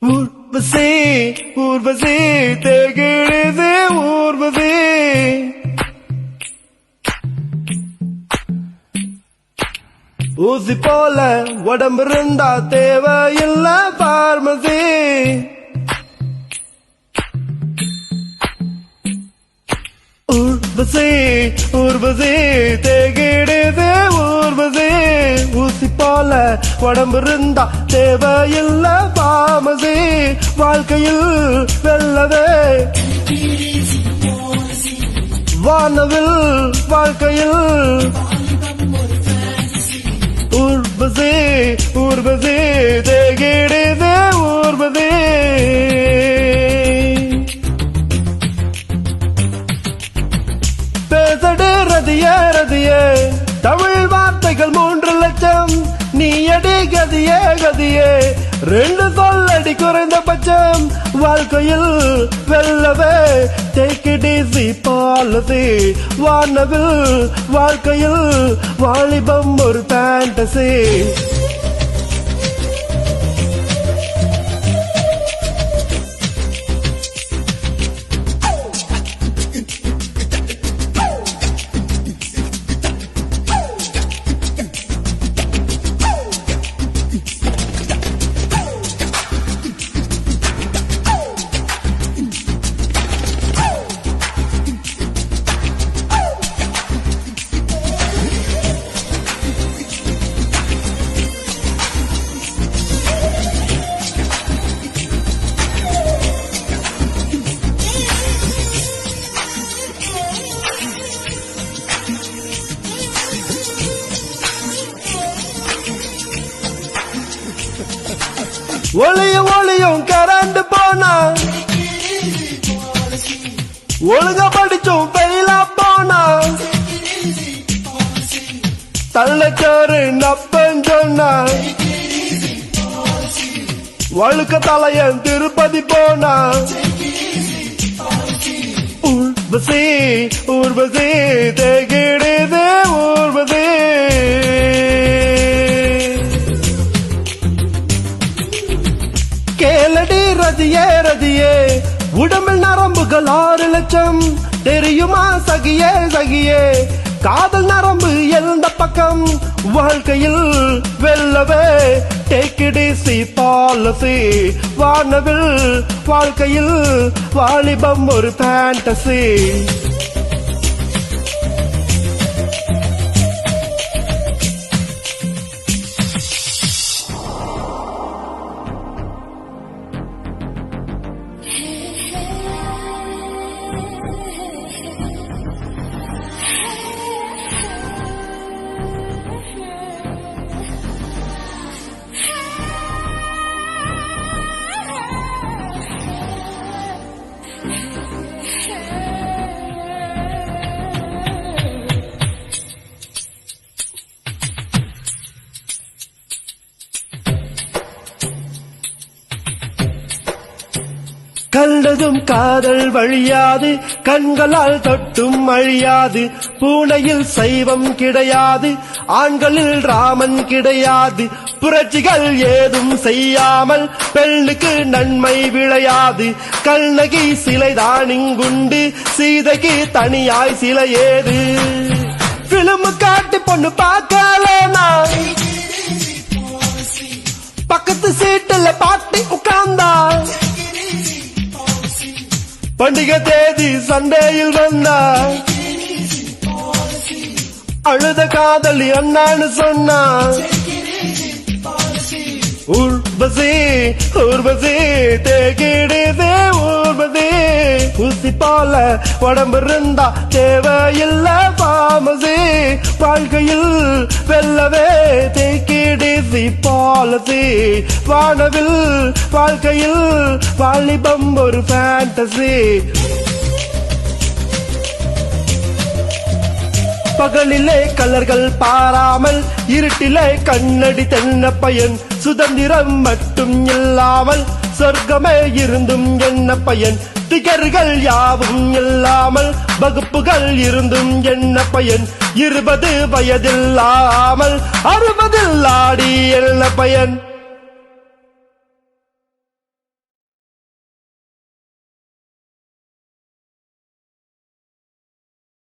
Por você, por você, te agradecer. Urvashi ஊசி போல உடம்பு இருந்தா தேவையில்ல பார்மசி ஊர்வசி ஊர்வசி தேகிடுது ஊர்வசி. ஊசி போல உடம்பு இருந்தா தேவையில்ல பாமசி வாழ்க்கையில் வெல்லவே. வானவில் வாழ்க்கையில். ஊர்வசி ஊர்வசி தேகிடுது ஊர்வசி. பேசடு ரதிய ரதிய. தமிழ் வார்த்தைகள் மூன்று லட்சம். நீ அடி கதியே கதியே. ரெண்டு சொல்லடி குறைந்தபட்சம் வாழ்க்கையில் வெல்லவே. டேக் இட் ஈஸி பாலசி வானவில் வாழ்க்கையில் வாலிபம் ஒரு பேண்டசி ஒளியும் ஒளியும் கரண்ட் போனா. ஒழுங்க படிச்சும் பெயிலா போனா. தள்ளச்சாரு நப்பன் சொன்னா. வழுக்க தலையன் திருப்பதி போனா. உர்வசி உர்வசி தேக கேளடி ரதியே ரதியே உடம்பில் நரம்புகள் ஆறு லட்சம். தெரியுமா சகியே சகியே. காதல் நரம்பு எந்த பக்கம்? வாழ்க்கையில் வெல்லவே. டேக் இட் பாலசி வானவில் வாழ்க்கையில் வாலிபம் ஒரு ஃபேண்டசி கண்டதும் காதல் வழியாது கண்களால் தொட்டும் அழியாது பூனையில் சைவம் கிடையாது ஆண்களில் ராமன் கிடையாது புரட்சிகள் ஏதும் செய்யாமல் பெண்ணுக்கு நன்மை விளையாது. கண்ணகி சிலைதான் இங்குண்டு சீதைக்கு தனியாய் சிலை ஏது. பிலிமு காட்டு பொண்ணு பார்க்கலனா பக்கத்து சீட்டுல பார்க்க காதலி அண்ணான்னு சொன்னா. ஊர்வசி ஊர்வசி தேகிடுதே ஊர்வசி. ஊசி போல உடம்பு இருந்தா தேவையில்ல பாமசி. வாழ்க்கையில் வெல்லவே தேக்கிடிசி பாலசி. வானவில் வாழ்க்கையில் வாலிபம் ஒரு ஃபேண்டசி பகலிலே கலர்கள் பாராமல் இருட்டிலே கண்ணடி தென்ன பயன் சுதந்திரம் மட்டும் இல்லாமல் சொர்க்கமே இருந்தும் என்ன பயன்? திகர்கள் யாவும் இல்லாமல் வகுப்புகள் இருந்தும் என்ன பயன்? இருபது வயதில்லாமல் அறுபதில் ஆடி என்ன பயன்?